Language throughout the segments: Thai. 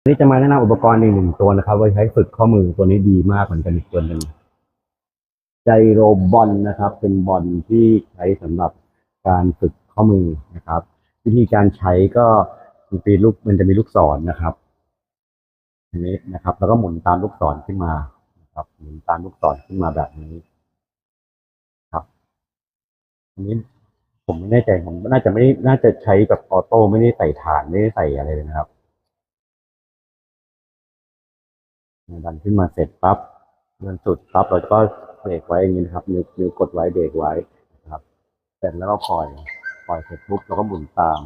วันนี้จะมาแนะนำอุปกรณ์อีกหนึ่งตัวนะครับ ไว้ใช้ฝึกข้อมือตัวนี้ดีมากเหมือนกันอีกตัวหนึ่งไจโรบอลนะครับ เป็นบอลที่ใช้สำหรับการฝึกข้อมือนะครับ วิธีการใช้ก็มันเป็นลูกมันจะมีลูกศรนะครับอันนี้นะครับ แล้วก็หมุนตามลูกศรขึ้นมานะครับ หมุนตามลูกศรขึ้นมาแบบนี้ครับอันนี้ผมไม่แน่ใจผมน่าจะไม่น่าจะใช้แบบออโต้ไม่ได้ใส่ฐานไม่ได้ใส่อะไรเลยนะครับ ดันขึ้นมาเสร็จปั๊บเดินสุดปั๊บเราก็เบรกไว้อย่างนี้นะครับนิ้วนิ้วกดไว้เบรกไว้นะครับเสร็จแล้วก็ปล่อยปล่อยเสร็จปุ๊บเราก็หมุนตาม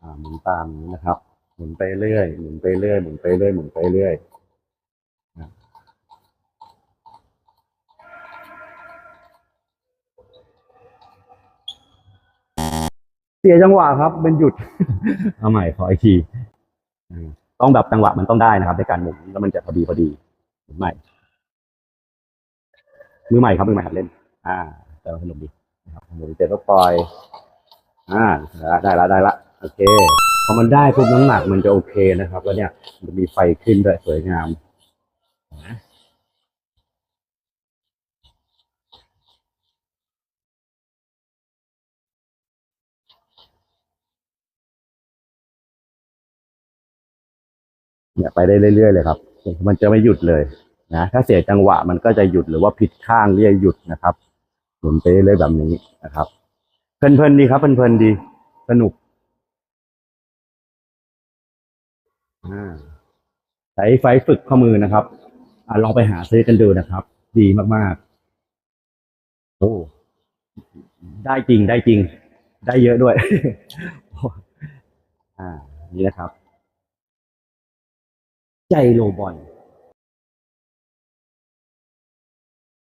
อ่าหมุนตามอย่างนี้นะครับหมุนไปเรื่อยหมุนไปเรื่อยหมุนไปเรื่อยหมุนไปเรื่อยนะเสียจังหวะครับเป็นหยุด เอาใหม่ขออีกทีอืม ต้องแบบจังหวะมันต้องได้นะครับ ในการหมุนแล้วมันจะพอดีพอดีหมุนใหม่ มือใหม่ครับมือใหม่หัดเล่น อ่า แต่ว่าสนุกดีนะครับหมุนเสร็จก็ปล่อย อ่าได้ละได้ละโอเคพอมันได้ปุ๊บน้ำหนักมันจะโอเคนะครับ แล้วเนี่ยมันจะมีไฟขึ้นด้วยสวยงาม เนี่ยไปได้เรื่อยๆเลยครับ มันจะไม่หยุดเลยนะถ้าเสียจังหวะมันก็จะหยุดหรือว่าผิดข้างเรียกหยุดนะครับหมุนไปเรื่อยแบบนี้นะครับเพลินๆดีครับเพลินๆดี สนุกใช้ไฟฝึกข้อมือนะครับอลองไปหาซื้อกันดูนะครับ ดีมากๆ โอ้ได้จริงได้จริง ได้เยอะด้วย อ่า นี่นะครับ ใจโลบอล